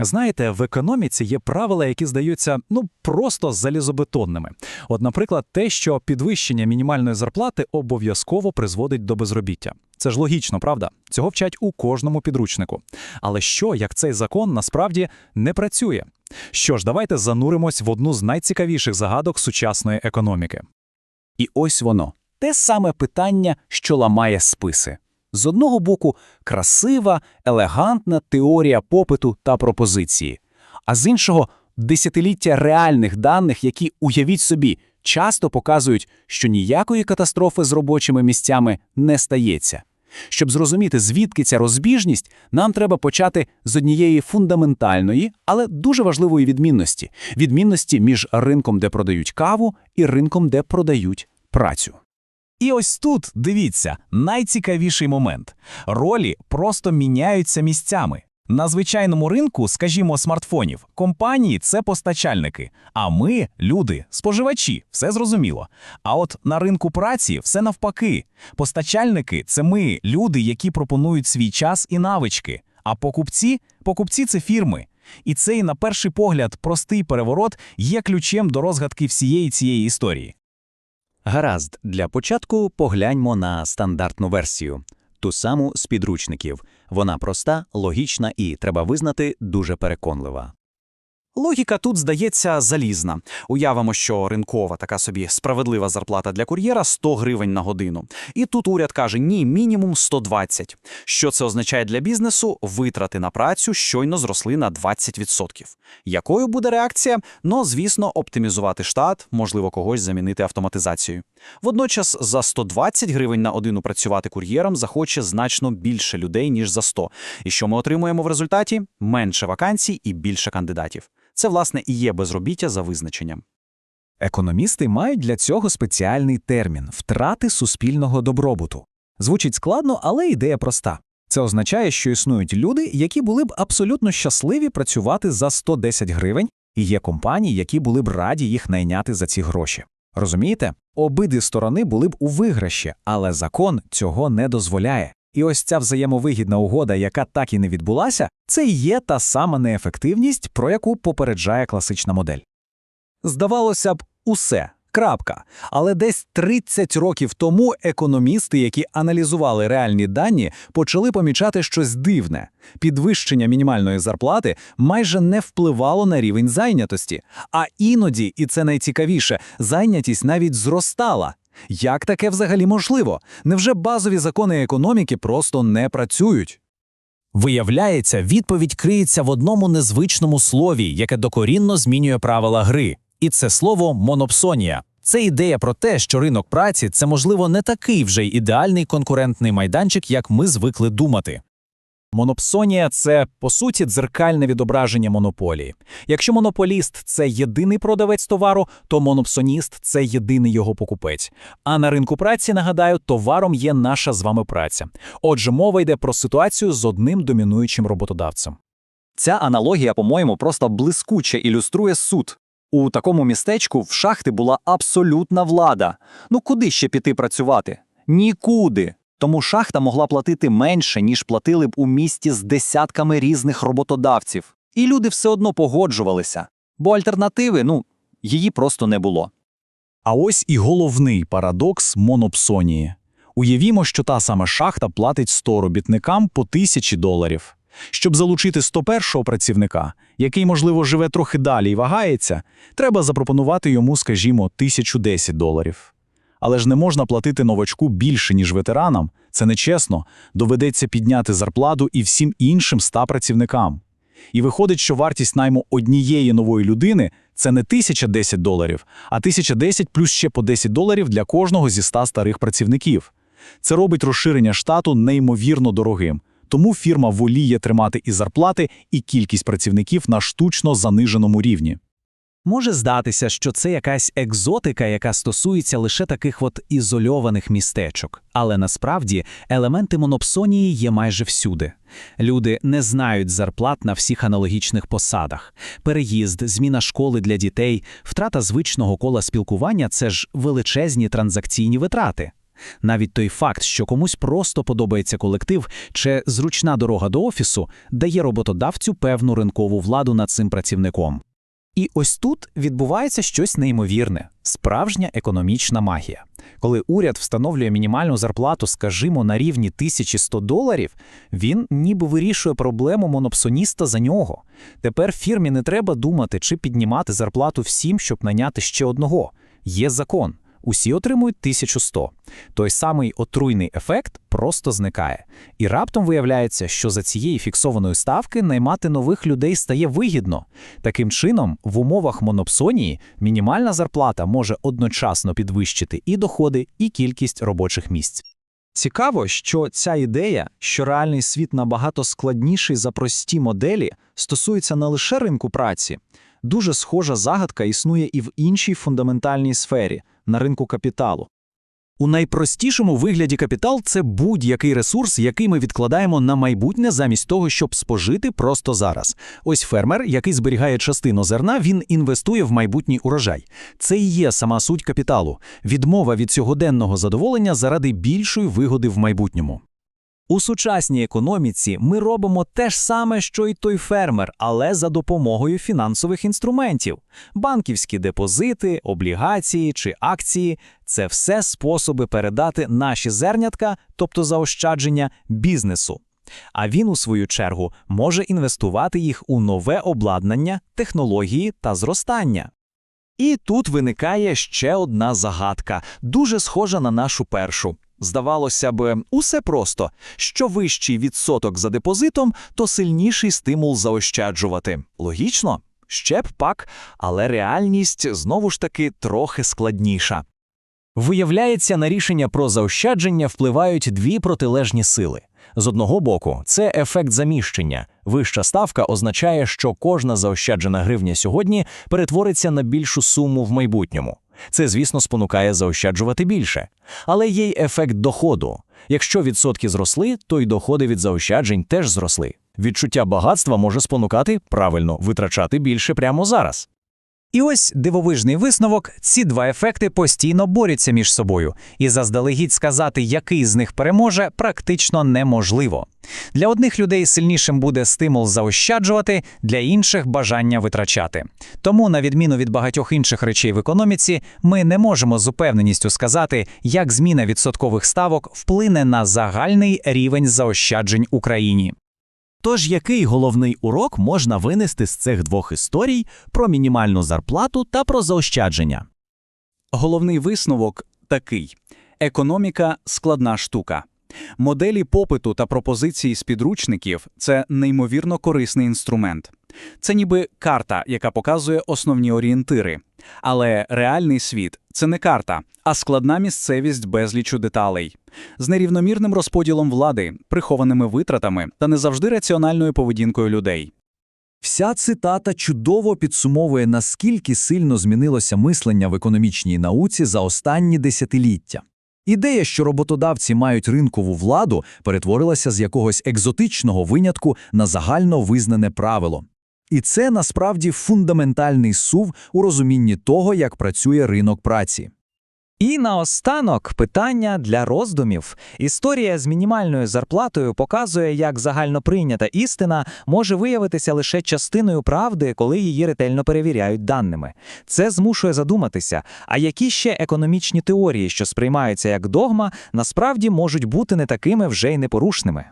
Знаєте, в економіці є правила, які здаються ну просто залізобетонними. От, наприклад, те, що підвищення мінімальної зарплати обов'язково призводить до безробіття. Це ж логічно, правда? Цього вчать у кожному підручнику. Але що, як цей закон насправді не працює? Що ж, давайте зануримось в одну з найцікавіших загадок сучасної економіки. І ось воно те саме питання, що ламає списи. З одного боку, красива, елегантна теорія попиту та пропозиції, а з іншого десятиліття реальних даних, які, уявіть собі, часто показують, що ніякої катастрофи з робочими місцями не стається. Щоб зрозуміти, звідки ця розбіжність, нам треба почати з однієї фундаментальної, але дуже важливої відмінності відмінності між ринком, де продають каву, і ринком, де продають працю. І ось тут, дивіться, найцікавіший момент. Ролі просто міняються місцями. На звичайному ринку, скажімо, смартфонів, компанії це постачальники, а ми люди, споживачі, все зрозуміло. А от на ринку праці все навпаки. Постачальники це ми, люди, які пропонують свій час і навички. А покупці покупці це фірми. І цей, на перший погляд, простий переворот є ключем до розгадки всієї цієї історії. Гаразд, для початку погляньмо на стандартну версію, ту саму з підручників. Вона проста, логічна і, треба визнати, дуже переконлива. Логіка тут здається залізна. Уявимо, що ринкова така собі справедлива зарплата для кур'єра 100 гривень на годину. І тут уряд каже: ні, мінімум 120. Що це означає для бізнесу? Витрати на працю щойно зросли на 20%. Якою буде реакція? Ну, звісно, оптимізувати штат, можливо, когось замінити автоматизацією. Водночас за 120 гривень на годину працювати кур'єром захоче значно більше людей, ніж за 100. І що ми отримуємо в результаті? Менше вакансій і більше кандидатів. Це, власне, і є безробіття за визначенням. Економісти мають для цього спеціальний термін втрати суспільного добробуту. Звучить складно, але ідея проста. Це означає, що існують люди, які були б абсолютно щасливі працювати за 110 гривень, і є компанії, які були б раді їх найняти за ці гроші. Розумієте? Обидві сторони були б у виграші, але закон цього не дозволяє. І ось ця взаємовигідна угода, яка так і не відбулася, це і є та сама неефективність, про яку попереджає класична модель. Здавалося б, усе. Крапка. Але десь 30 років тому економісти, які аналізували реальні дані, почали помічати щось дивне. Підвищення мінімальної зарплати майже не впливало на рівень зайнятості, а іноді, і це найцікавіше, зайнятість навіть зростала. Як таке взагалі можливо? Невже базові закони економіки просто не працюють? Виявляється, відповідь криється в одному незвичному слові, яке докорінно змінює правила гри. І це слово монопсонія. Це ідея про те, що ринок праці це, можливо, не такий вже й ідеальний конкурентний майданчик, як ми звикли думати. Монопсонія це по суті дзеркальне відображення монополії. Якщо монополіст це єдиний продавець товару, то монопсоніст це єдиний його покупець. А на ринку праці, нагадаю, товаром є наша з вами праця. Отже, мова йде про ситуацію з одним домінуючим роботодавцем. Ця аналогія, по-моєму, просто блискуче ілюструє суд. У такому містечку в шахти була абсолютна влада. Ну куди ще піти працювати? Нікуди. Тому шахта могла платити менше, ніж платили б у місті з десятками різних роботодавців. І люди все одно погоджувалися, бо альтернативи, ну, її просто не було. А ось і головний парадокс монопсонії. Уявімо, що та сама шахта платить 100 робітникам по тисячі доларів. Щоб залучити 101-го працівника, який, можливо, живе трохи далі і вагається, треба запропонувати йому, скажімо, 1010 доларів. Але ж не можна платити новачку більше, ніж ветеранам. Це нечесно. Доведеться підняти зарплату і всім іншим 100 працівникам. І виходить, що вартість найму однієї нової людини це не 1010 доларів, а 1010 плюс ще по 10 доларів для кожного зі 100 старих працівників. Це робить розширення штату неймовірно дорогим. Тому фірма воліє тримати і зарплати, і кількість працівників на штучно заниженому рівні. Може здатися, що це якась екзотика, яка стосується лише таких от ізольованих містечок, але насправді елементи монопсонії є майже всюди. Люди не знають зарплат на всіх аналогічних посадах. Переїзд, зміна школи для дітей, втрата звичного кола спілкування це ж величезні транзакційні витрати. Навіть той факт, що комусь просто подобається колектив чи зручна дорога до офісу, дає роботодавцю певну ринкову владу над цим працівником. І ось тут відбувається щось неймовірне справжня економічна магія. Коли уряд встановлює мінімальну зарплату, скажімо, на рівні 1100 доларів, він ніби вирішує проблему монопсоніста за нього. Тепер фірмі не треба думати, чи піднімати зарплату всім, щоб наняти ще одного. Є закон. Усі отримують 1100. Той самий отруйний ефект просто зникає. І раптом виявляється, що за цієї фіксованої ставки наймати нових людей стає вигідно. Таким чином, в умовах монопсонії мінімальна зарплата може одночасно підвищити і доходи, і кількість робочих місць. Цікаво, що ця ідея, що реальний світ набагато складніший за прості моделі, стосується не лише ринку праці. Дуже схожа загадка існує і в іншій фундаментальній сфері на ринку капіталу. У найпростішому вигляді капітал це будь-який ресурс, який ми відкладаємо на майбутнє замість того, щоб спожити просто зараз. Ось фермер, який зберігає частину зерна, він інвестує в майбутній урожай. Це і є сама суть капіталу відмова від сьогоденного задоволення заради більшої вигоди в майбутньому. У сучасній економіці ми робимо те ж саме, що й той фермер, але за допомогою фінансових інструментів. Банківські депозити, облігації чи акції це все способи передати наші зернятка, тобто заощадження, бізнесу. А він, у свою чергу, може інвестувати їх у нове обладнання, технології та зростання. І тут виникає ще одна загадка, дуже схожа на нашу першу. Здавалося б, усе просто. Що вищий відсоток за депозитом, то сильніший стимул заощаджувати. Логічно? Ще б пак, але реальність знову ж таки трохи складніша. Виявляється, на рішення про заощадження впливають дві протилежні сили. З одного боку, це ефект заміщення. Вища ставка означає, що кожна заощаджена гривня сьогодні перетвориться на більшу суму в майбутньому. Це, звісно, спонукає заощаджувати більше. Але є й ефект доходу. Якщо відсотки зросли, то й доходи від заощаджень теж зросли. Відчуття багатства може спонукати правильно витрачати більше прямо зараз. І ось дивовижний висновок: ці два ефекти постійно борються між собою, і заздалегідь сказати, який з них переможе, практично неможливо. Для одних людей сильнішим буде стимул заощаджувати, для інших бажання витрачати. Тому, на відміну від багатьох інших речей в економіці, ми не можемо з упевненістю сказати, як зміна відсоткових ставок вплине на загальний рівень заощаджень Україні. Тож який головний урок можна винести з цих двох історій про мінімальну зарплату та про заощадження? Головний висновок такий: економіка складна штука. Моделі попиту та пропозиції з підручників це неймовірно корисний інструмент. Це ніби карта, яка показує основні орієнтири. Але реальний світ це не карта, а складна місцевість безлічу деталей, з нерівномірним розподілом влади, прихованими витратами та не завжди раціональною поведінкою людей. Вся цитата чудово підсумовує, наскільки сильно змінилося мислення в економічній науці за останні десятиліття. Ідея, що роботодавці мають ринкову владу, перетворилася з якогось екзотичного винятку на загально визнане правило. І це насправді фундаментальний сув у розумінні того, як працює ринок праці. І наостанок питання для роздумів. Історія з мінімальною зарплатою показує, як загальноприйнята істина може виявитися лише частиною правди, коли її ретельно перевіряють даними. Це змушує задуматися, а які ще економічні теорії, що сприймаються як догма, насправді можуть бути не такими вже й непорушними.